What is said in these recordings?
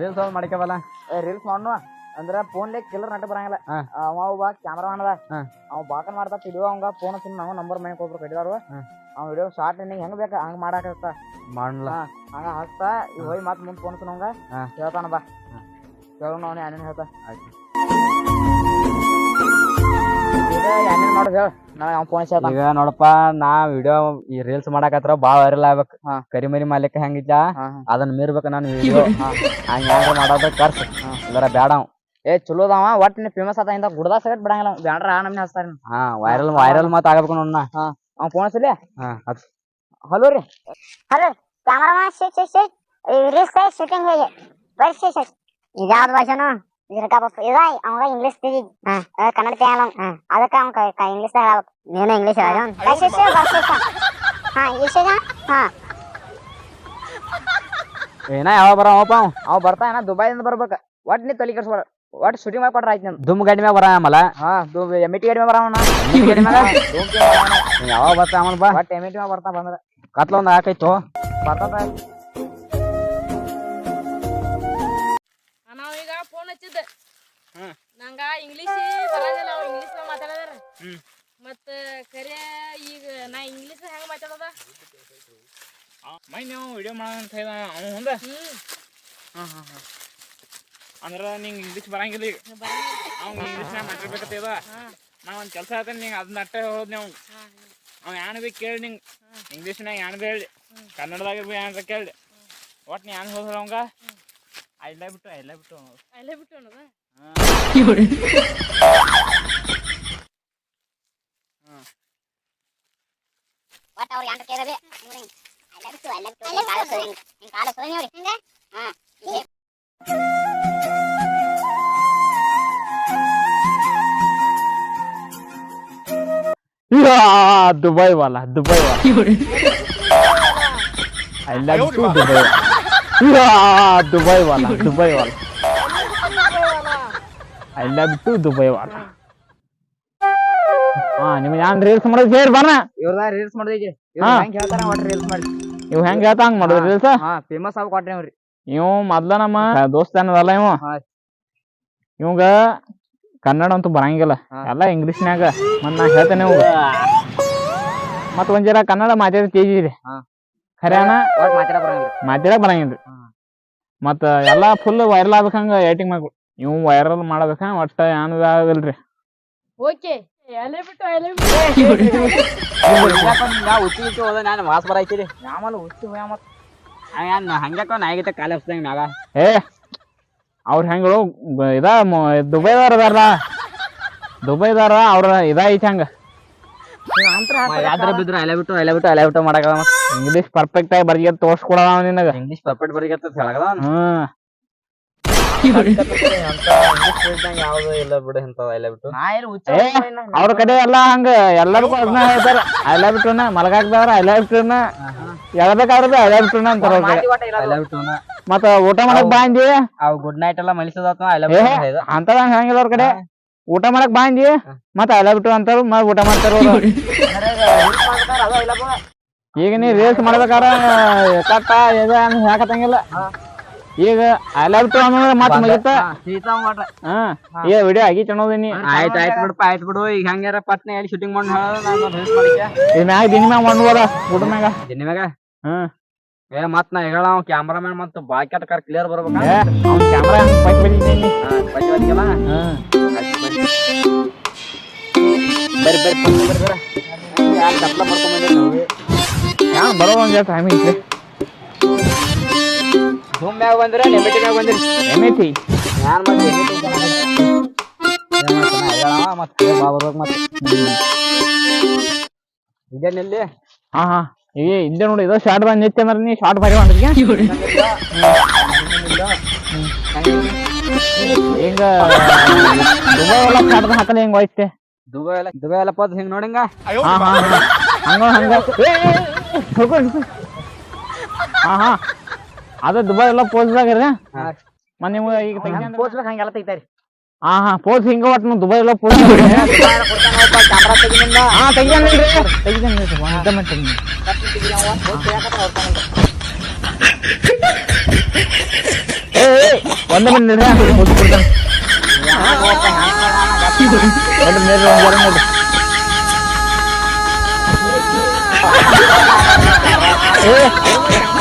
Reels ಮಾಡ್ಕೋಬಲ್ಲ reels ಮಾಡೋಣ ಅಂದ್ರೆ phone killer ನಟ ಬರಂಗಿಲ್ಲ. ಅವ ಬಾ ಕ್ಯಾಮ್ರಾ ಹಾ. ಅವ ಬಾಕನ್ ಮಾಡ್ತಾ ವಿಡಿಯೋ ಅವಂಗ ಫೋನ್ ಸುಮ್ಮನೆ ನಾವು ನಂಬರ್ ಮನೆಗೆ ಒಬ್ರು ಕಡಿದಾರು ಹಾ. ಅವ ವಿಡಿಯೋ ಶಾರ್ಟ್ ನಿಂಗೆ ಹೆಂಗ್ ಬೇಕು ಹಂಗ್ ಮಾಡಾಕತ್ತ ಮಾಡಲ್ಲ. ಹಂಗ ಹಾಕ್ತಾ ಈಗ ಹೋಗಿ ಮತ್ತೆ ಮುಂದೆ ಫೋನ್ ಹಾ. ಹೇಳ್ತಾನ ಬಾ. ಕೇಳೋಣ ಅವನೇ ಏನೇನು ಹೇಳ್ತಾ ಆಯ್ತು ಏನೇನು ಮಾಡೋದು ಹೇಳ. ನಾ ಅವ್ನ ಫೋನ್ ಹೇಳ್ತಾನ ಈಗ ನೋಡಪ್ಪ ನಾ ವಿಡಿಯೋ ಈ ರೀಲ್ಸ್ ಮಾಡಾಕತ್ರ ಬಾಳ ವೈರಲ್ ಆಗ್ಬೇಕು. ಹಾ. ಕರಿಮರಿ ಮಾಲಿಕ ಹೆಂಗಿದ್ದ? ಹಾ, ಹಾ. ಅದನ್ನ ಮೀರ್ಬೇಕು ನಾನು ವಿಡಿಯೋ ಹಂಗ ಮಾಡೋದು ಕರ್ಸ್. ಇಲ್ಲರ ಬೇಡ ಅವ್. ಏ ಚಲೋ ಅದಾವ ಒಟ್ಟು ನೀ ಫೇಮಸ್ ಆತ ಇಂದ ಗುಡ್ದ ಸಗಟ್ ಬಿಡಂಗಿಲ್ಲ ಅವ್ನ್. ಬ್ಯಾಡ್ರ ಆ ನಮ್ನಿ ಹಚ್ತಾರ ಹಾ ವೈರಲ್ ವೈರಲ್ ಮಾತ್ ಆಗಬೇಕು ನೋಡ್ನ ಅವ್ನ ಫೋನ್ ಹಚ್ಚಲಿ ಹಾ. ಹಲೋ ರೀ. Hello cameraman shake shake English ಸೈ ಶೂಟಿಂಗ್ ಹೋಗಿ. ಬರೀ ಶೇಕ್ ಶೇಕ್. ಇದಾದ ಭಾಷೆನು? ಇದ್ರಕ ಬಪ್ಪ ಇದ ಅವಾಗ ಇಂಗ್ಲಿಷ್ ತಿಳಿ ಕನ್ನಡ ತಿಳಲ್ಲ ಅದಕ್ಕ ಅವ್ನ ಇಂಗ್ಲಿಷ್ ಹೇಳ್ಬೇಕು ನೀನು ಇಂಗ್ಲಿಷ್ ಹೇಳ ಹಾ. ಈಶಗ? ಹಾ. ಏನ ಯಾವ ಬರವಪ್ಪ ಅವ ಅವ್ ಬರ್ತಾ ಏನ? ದುಬೈದಿಂದ ಬರ್ಬೇಕ. ಒಟ್ ನೀ ತಲೆ ಕೆಡ್ಸ್ಬೇಡ ಒಟ್ ಶೂಟಿಂಗ್ ಮಾಡಿ ಕೊಟ್ರ ಆಯ್ತು ದುಮ್ ಗಾಡಿ ಮ್ಯಾಗ ಬರ ಆಮಲ? ಹಾ ದು ಎಮಿಟಿ ಗಾಡಿ ಬರವಣ ಯಾವಾಗ ಬರ್ತಾ ಅವನ್ ಬಾ? ಒಟ್ ಎಮಿಟಿ ಮ್ಯಾಗ ಬರ್ತಾ ಬಂದ್ರ ಕತ್ಲ ಒಂದ್ ಹಾಕೈತು ಬರ್ತದ. ನಂಗ ಇಂಗ್ಲಿಷ್ ಬರೋದಿಲ್ಲ ಅವ್ರು ಇಂಗ್ಲಿಷ್ ಮಾತಾಡದಾರ. ಮತ್ತ ಕರೆ ಈಗ ನಾ ಇಂಗ್ಲಿಷ್ ಹೆಂಗ ಮಾತಾಡೋದ? ಮೈ ನೀವು ವಿಡಿಯೋ ಮಾಡೋಣ ಅಂತ ಹೇಳ್ದ ಅವ್ನು ಮುಂದೆ? ಹ್ಮ್. ಅಂದ್ರೆ ನಿಂಗೆ ಇಂಗ್ಲೀಷ್ ಬರಂಗಿಲ್ಲ ಈಗ. ಅವ್ನು ಇಂಗ್ಲೀಷ್ನಾಗ ಮಾತಾಡ್ಬೇಕತ್ತ ಇದ ನಾ ಒಂದು ಕೆಲಸ ಆತೇನೆ ನಿಂಗೆ ಅದನ್ನ ಅಟ್ಟೆ ಹೋದ್ನಿ ಅವ್ನು ಅವ್ನು ಯಾನ್ ಬಿ ಕೇಳಿ ನಿಂಗೆ. ಇಂಗ್ಲೀಷ್ನಾಗ ಏನು ಬಿ ಹೇಳಿ. ಕನ್ನಡದಾಗ ಬಿ ಏನಾರ ಕೇಳಿ. ಒಟ್ಟು ನೀ ಏನು ಹೋದ್ರ ಅವಂಗ? ಐಲ್ಲ ಬಿಟ್ಟು ಐಲ್ಲ ಬಿಟ್ಟು ಅಲ್ಲೇ ಬಿಟ್ಟು ಅನ್ನೋದ? ಒಟ್ಟು ಅವ್ರು ಯಾರು ಕೇಳದೆ I love you, I love you, ಹಿಂಗ್ ಕಾಲ ಸುರಿ, ಹಿಂಗ್ ಕಾಲ ಸುರಿ ನೋಡಿ ಹಿಂಗ ಹಾ ಹೀಗೆ. ದುಬೈ ವಾಲ ದುಬೈ ವಾಲ ಐ ಲವ್ ಟು ದುಬೈ ವಾಲ ಹಾ ನಿಮ್ಗೆ ಯಾನ್ ರೀಲ್ಸ್ ಮಾಡೋದು ಸೇರಿ ಬರ್ನ. ಇವ್ರದ ರೀಲ್ಸ್ ಮಾಡೋದೈತಿ? ಹಾ. ಹೆಂಗ್ ಹೇಳ್ತಾರ ಒಟ್ ರೀಲ್ಸ್ ಮಾಡಿ. ಇವ್ ಹೆಂಗ್ ಹೇಳ್ತಾ ಹಂಗ ಮಾಡೋದು ರೀಲ್ಸ್ ಹಾ ಫೇಮಸ್ ಆಗಿ ಕೊಟ್ರಿ ಅವ್ರಿ. ಇವ್ ಮೊದ್ಲ ನಮ್ಮ ದೋಸ್ತ ಅನ್ನದಲ್ಲ ಇವ? ಹಾ. ಇವಂಗ ಕನ್ನಡ ಅಂತೂ ಬರಂಗಿಲ್ಲ. ಹಾ. ಎಲ್ಲ ಇಂಗ್ಲಿಷ್ನ್ಯಾಗ. ಮತ್ ನಾ ಹೇಳ್ತೇನೆ ಇವಾಗ. ಮತ್ ಒಂದ್ ಜರ ಕನ್ನಡ ಮಾತಾಡಿ ತೇಜಿರಿ ಹಾ. ಖರೇನ ಒಟ್ ಮಾತಾಡ ಬರಂಗಿಲ್ಲ ಮಾತಾಡಕ್ ಬರಂಗಿಲ್ರಿ. ಹಾ. ಮತ್ತ ಎಲ್ಲಾ ಫುಲ್ ವೈರಲ್ ಆಗ್ಬೇಕಂಗ ಏಟಿಂಗ್ ಮಾಡ್ಬೇಕು ಇವ್ ವೈರಲ್ ಮಾಡ್ಬೇಕ ಒಟ್ಟ ಏನದ ಆಗಲ್ರಿ ಓಕೆ ಅಲ್ಲೇ ಬಿಟ್ಟು ಬಿಟ್ಟು. ಹುಚ್ಚಿ ಹುಚ್ಚಿ ಹೋದ ನಾನು ವಾಸ ಬರಾಯ್ತಿರಿ. ಆಮೇಲೆ ಹುಚ್ಚಿ ಹೋಯ ಮತ್. ಹಂಗ್ಯಾಕ ನಾಯಿಗಿತ ಕಾಲ ಹಚ್ದಂಗ ಮ್ಯಾಗ. ಏ ಅವ್ರ ಹೆಂಗಳು ಇದ ದುಬೈದಾರ ಅದಾರ ದುಬೈದಾರ ಅವ್ರ ಇದೈತಿ ಹಂಗ. ಯಾವ್ದ್ರ ಬಿದ್ರ ಅಲೆ ಬಿಟ್ಟು ಅಲೆ ಬಿಟ್ಟು ಅಲೆ ಬಿಟ್ಟು ಮಾಡಕ ಇಂಗ್ಲಿಷ್ ಪರ್ಫೆಕ್ಟ್ ಆಗಿ ಬರ್ಗೆ ತೋರ್ಸ್ಕೊಡವ ನಿನಗ. ಇಂಗ್ಲಿಷ್ ಪರ್ಫೆಕ್ಟ್ ಬರೀಗತ್ತ ಹೇಳಗದ ಹ್ಮ್. ಯಾವ್ದು ಇಲ್ಲ ಬಿಡು ಬಿಟ್ಟು ಏ, ಅವ್ರ ಕಡೆ ಎಲ್ಲಾ ಹಂಗ ಎಲ್ಲರಿಗೂ ಅದನ್ನ ಹೇಳ್ತಾರ ಲವ್ ಬಿಟ್ಟುನ ಮಲಗಾಕ್ದವ್ರ ಐ ಲವ್ ಎಳ್ಬೇಕಾದ್ರೆ ಅಲೆ ಐ ಅಂತಾರ ಅವ್ರ ಕಡೆ. ಮತ್ತ ಊಟ ಮಾಡಕ್ ಬಾಂದಿ ಅವ್ ಗುಡ್ ನೈಟ್ ಎಲ್ಲ ಮಲಿಸೋದತ್ತ ಅಂತ ಅಂತದ ಹಂಗಿಲ್ಲ ಅವ್ರ ಕಡೆ. ಊಟ ಮಾಡಕ್ ಬಾಂದಿ ಮತ್ತ ಲವ್ ಬಿಟ್ಟು ಅಂತಾರ ಮತ್ತೆ ಊಟ ಮಾಡ್ತಾರ ಈಗ ನೀ ರೇಸ್ ಮಾಡ್ಬೇಕಾರ ಕಟ್ಟ ಇದ ಅಂತ ಹೇಳಕತ್ತಂಗಿಲ್ಲ ಐ ಲವ್ ಟು ಅನ್ನೋದ್ರ ಮತ್ ಮುಗಿತ ಹಾ ಈಗ ವಿಡಿಯೋ ಆಗಿ ಅನ್ನೋದಿನಿ ಆಯ್ತು ಆಯ್ತು ಬಿಡಪ್ಪ ಆಯ್ತು ಬಿಡು ಈಗ ಹಂಗಾರ ಪಟ್ನೆ ಎಲ್ಲಿ ಶೂಟಿಂಗ್ ಮಾಡಿ ಹೇಳೋದು ನಾನು ರೀಲ್ಸ್ ಮಾಡಿಕೆ ಇದ್ ಮ್ಯಾಗ ದಿನ ಮ್ಯಾಗ ಮಾಡ್ಬೋದ ಊಟ ಮ್ಯಾಗ. ದಿನಿ ಮ್ಯಾಗ? ಹ. ಏ ಮತ್ ನಾ ಹೇಳ ಅವ್ ಕ್ಯಾಮ್ರಾಮನ್ ಮತ್ ಬಾಕಿ ಕಾರ್ ಕ್ಲಿಯರ್ ಬರ್ಬೇಕ. ಏ ಅವ್ನ ಕ್ಯಾಮ್ರಾ ಪೈಕ್ ಬಂದಿದ್ದೀನಿ ಬರ್ರಿ ಹ್ಮ್ ಬರ್ರಿ ಬರ್ರಿ ಬರ್ರಿ ಯಾರು ದಪ್ಲ ಮಾಡ್ಕೊಂಡ್ ಬಂದಿರಿ? ನಾವು ಯಾನ್ ಬರೋ ಒಂದ್ ಟೈಮ್ ಐತಿ ಧೂಮ್ ಬಂದ್ರ ಬಂದಿರ. ನೆಮೆಟಿ ಮ್ಯಾಗ ಬಂದಿರಿ ಏನೈತಿ ಯಾನ್ ಮತ್ತೆ ಮತ್ತೆ ಬಾ ಬರ್ಬೇಕು ಮತ್ತೆ. ಇದೇನಿಲ್ಲಿ ಹಾ ಹಾ. ಏ ಇಲ್ಲೇ ನೋಡಿ ಇದು ಶಾರ್ಟ್ ಬಂದ್ ನಿತ್ಯ ಅಂದ್ರೆ ನೀ ಶಾರ್ಟ್ ಬರಿ ಮಾಡಿದ್ಯಾ? ಹಿಂಗ ದುಬೈ ಎಲ್ಲ ಶಾರ್ಟ್ ಹಾಕಲ್ಲ ಹೆಂಗ್ ಹೋಯ್ತೆ ದುಬೈ ಎಲ್ಲ ದುಬೈ ಎಲ್ಲ ಪದ್ ಹಿಂಗ್ ನೋಡಿಂಗ? ಹಾ ಹಾ ಹೋಗು, ಹೋಗು. ಹಾ ಹಾ. ಅದ ದುಬೈ ಎಲ್ಲ ಪೋಸ್ದಾಗ ಮತ್ ನೀವು ಈಗ ತೆಗ್ಸಿ ಪೋಸ್ಬೇಕು ಹಂಗೆಲ್ಲ ತೆಗಿತಾರಿ ಹಾ ಹಾ ಪೋಸ್ ಹಿಂಗ ಒಟ್ಟು ನಾವು ದುಬೈ ಎಲ್ಲ ಪೋಸ್ ಕ್ಯಾಮ್ರಾ ತೆಗಿನಿಂದ ಹಾ ತೆಗ್ದಾನ್ರಿ ತೆಗ್ದಾನ್ರಿ ಒಂದ ಮಿನಿಟ್ ತೆಗ್ದಾನ್. ಏ ಏ, ಒಂದ ಮಿನಿಟ್ ನಿಲ್ರಿ ಪೋಸ್ ಕೊಡ್ತಾನೆ. ನೋಡ್ರಿ ನೋಡ್ರಿ ಒಂದ್ ಜರ ನೋಡ್ರಿ ಏ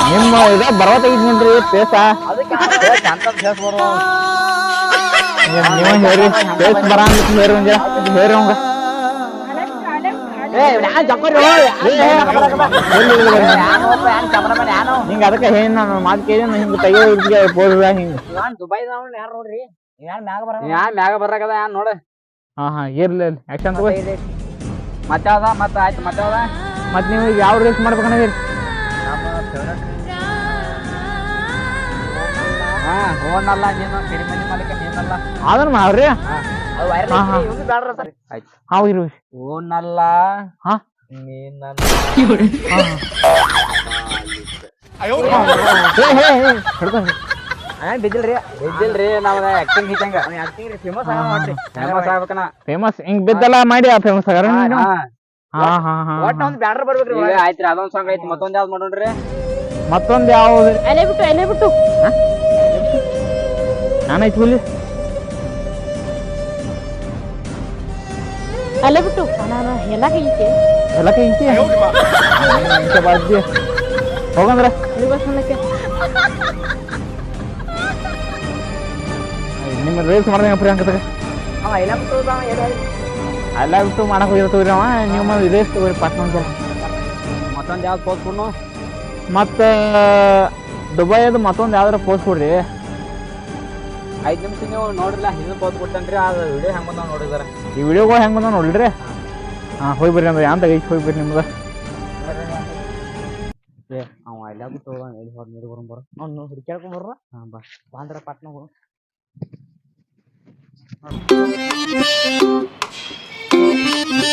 ನಿಮ್ಮ ಇದ ಬರವ ತೆಗಿದ್ ನೋಡ್ರಿ ಪೇಸ ನೀವ ಪೇಸ್ ಬರ ಅಂತ ಒಂದ್ ಹಿಂಗ ಅದಕ್ಕೆ ಹೇಳಿ ನಾನು ಮಾತು ಕೇಳಿ ಹಿಂಗ ತೆಗಿಯೋ ಪೋಸ್ ಹಿಂಗ ದುಬೈದವ್ನ ಯಾರು ನೋಡ್ರಿ ಯಾರು ಮ್ಯಾಗ ಬರ ಯಾನ್ ಮ್ಯಾಗ ಬರಾಕದ ಯಾನ್ ನೋಡ ಹಾ ಹಾ ಇರ್ಲಿ ಆಕ್ಷನ್ ತಗೋ ಮತ್ತೆ ಮತ್ತೆ ಆಯ್ತು ಮತ್ತೆ ಯಾವ್ದ ಮತ್ ನೀವು ಯಾವ ರೇಸ್ ಮಾಡ್ಬೇಕನ್ನ ಹಾ ಹೋನಲ್ಲ ನೀನು ಸಿರಿಮನಿ ಮಾಲೀಕ ನೀನಲ್ಲ. ಅದನ್ನ ಮಾಡ್ರಿ ಹಾ ನೀನಲ್ಲ. ಹೇ ಹೇ. ಹೇ ಹಿಡ್ಕೊಂಡ್ರಿ ಬಿದ್ದಿಲ್ರಿ. ಇದ್ದಿಲ್ರಿ ನಾವ್ ಆಕ್ಟಿಂಗ್ ಹಿಚಂಗ ಆಕ್ಟಿಂಗ್ ಫೇಮಸ್ ಆಗ ಮಾಡ್ರಿ ಫೇಮಸ್ ಆಗ್ಬೇಕನ. ಫೇಮಸ್ ಹಿಂಗ್ ಬಿದ್ದಲ್ಲ ಮಾಡಿ ಆ ಫೇಮಸ್ ಆಗಾರ ಒಟ್ಟ ಒಂದ್ ಬ್ಯಾಡ್ರ ಬರ್ಬೇಕ್ರಿ ಈಗ ಆಯ್ತ್ರಿ ಅದೊಂದ್ ಸಾಂಗ್ ಐತಿ ಮತ್ತೊಂದ್ ಯಾವ್ದು ಮಾಡೋಣ್ರಿ ಮತ್ತೊಂದ್ ಯಾವ್ದು ಅಲ್ಲೇ ಬಿಟ್ಟು ಅಲ್ಲೇ ಬಿಟ್ಟು ನಾನೈತಿ ಹುಲಿ ಅಲ್ಲೇ ಬಿಟ್ಟು ನಾನು ಎಲ್ಲ ಕೈತೆ ಎಲ್ಲ ಕೈ ಐತಿ ಇಂಚೆ ಬಾಜ್ಜಿ ಹೋಗಂದ್ರ ನಿಮ್ಮ ರೇಸ್ ಮಾಡ್ದಂಗ ಪ್ರಿಯಾಂಕ ತಗ ಅವ ಇಲ್ಲ ಬಿಟ್ಟು ಅವ ಎಲ್ಲಿ ಅಲ್ಲ ಬಿಟ್ಟು ಮಾಡಕ್ ಹೋಗಿರ್ತೀವಿ ಅವ. ನೀವು ಇದೇ ಇರ್ತೀವಿ ಪಟ್ನ ಮತ್ತೊಂದು ಯಾವ್ದು ಪೋಸ್ಟ್ ಕೊಡ್ನು? ಮತ್ತ ದುಬೈದು ಮತ್ತೊಂದು ಯಾವ್ದಾರ ಪೋಸ್ಟ್ ಕೊಡ್ರಿ. ಐದು ನಿಮಿಷ ನೀವು ನೋಡಿಲ್ಲ ಇದನ್ನ ಪೋಸ್ಟ್ ಕೊಟ್ಟನ್ರಿ ಆ ವಿಡಿಯೋ ಹೆಂಗ್ ಬಂದಾವ್ ನೋಡಿದಾರ? ಈ ವಿಡಿಯೋಗಳು ಹೆಂಗ್ ಬಂದಾವ ನೋಡ್ರಿ. ಹಾ ಹೋಗಿ ಬರ್ರಿ ಅಂದ್ರೆ ಯಾಂತ ಐತಿ ಹೋಗಿ ಬರ್ರಿ ಏ ಅವ ಎಲ್ಲ ಬಿಟ್ಟು ಹೇಳಿ ಎಲ್ಲಿ ಹೋದ್ ನೀರು ಬರೋನ್ ಬರೋ ಅವ್ನು ಹುಡುಕ್ಯಾಡ್ಕೊಂಡ್ ಬರ್ರ. ಹಾ ಬಾ. ಬಾಂದ್ರ ಪಟ್ನ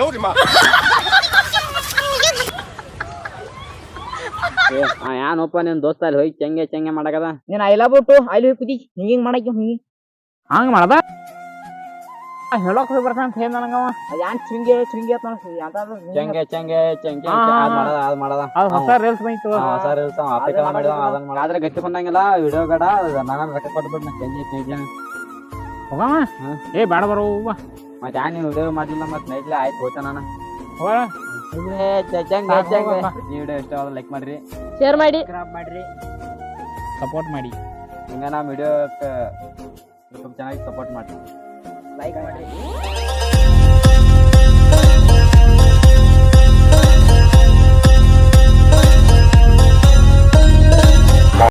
ಹೋಗು ಏ ಆ ಯಾನಪ್ಪ ನಿನ್ ದೋಸ್ತ ಅಲ್ಲಿ ಹೋಗಿ ಚೆಂಗೆ ಚೆಂಗೆ ಮಾಡಕದ? ನೀನ್ ಲವ್ ಟು ಅಲ್ಲಿ ಹೋಗಿ ಕುದಿ. ಹಿಂಗ್ ಹಿಂಗ್ ಮಾಡಕ್ಕೆ ಹಿಂಗ್. ಹಂಗ ಮಾಡದ? ಹೇಳಕ್ ಹೋಗಿ ಬರ್ತಾನ ಅಂತ ಹೇಳ ನನಗವ ಯಾನ್ ಚಿಂಗೆ ಚಿಂಗೆ ಅಂತ ಚಂಗೆ ಚಂಗೆ ಚಂಗೆ ಅದ್. ಮಾಡದ ಅದ್ ಮಾಡದ ಅದು ಹೊಸ ರೇಲ್ಸ್ ಬಂತು ಸರ್ ಆಫ್ರಿಕಾ ಮಾಡಿದ ಅದನ್ನ ಮಾಡ ಆದ್ರೆ ಗಟ್ಟಿ ಬಂದಂಗಿಲ್ಲ ವಿಡಿಯೋ ಗಡ ನಾನು ರೊಕ್ಕ ಕೊಟ್ಬಿಟ್ಟು ಚಂಗೆ ಚಂಗೆ ಹೋಗವ ಏ ಬೇಡ ಬರೋ ಮತ್ತೆ ಯಾ ನೀನು ವಿಡಿಯೋ ಮಾಡಿಲ್ಲ ಮತ್ತೆ ನೈಟ್ಲೆ ಆಯ್ತು ಹೋತ ನಾನು. ಈ ವಿಡಿಯೋ ಇಷ್ಟ ಲೈಕ್ ಮಾಡ್ರಿ ಶೇರ್ ಮಾಡಿ ಮಾಡ್ರಿ ಸಪೋರ್ಟ್ ಮಾಡಿ ಹಿಂಗ ನಮ್ಮ ವಿಡಿಯೋ ಚೆನ್ನಾಗಿ ಚಾನಲ್ ಸಪೋರ್ಟ್ ಮಾಡ್ರಿ ಲೈಕ್ ಮಾಡ್ರಿ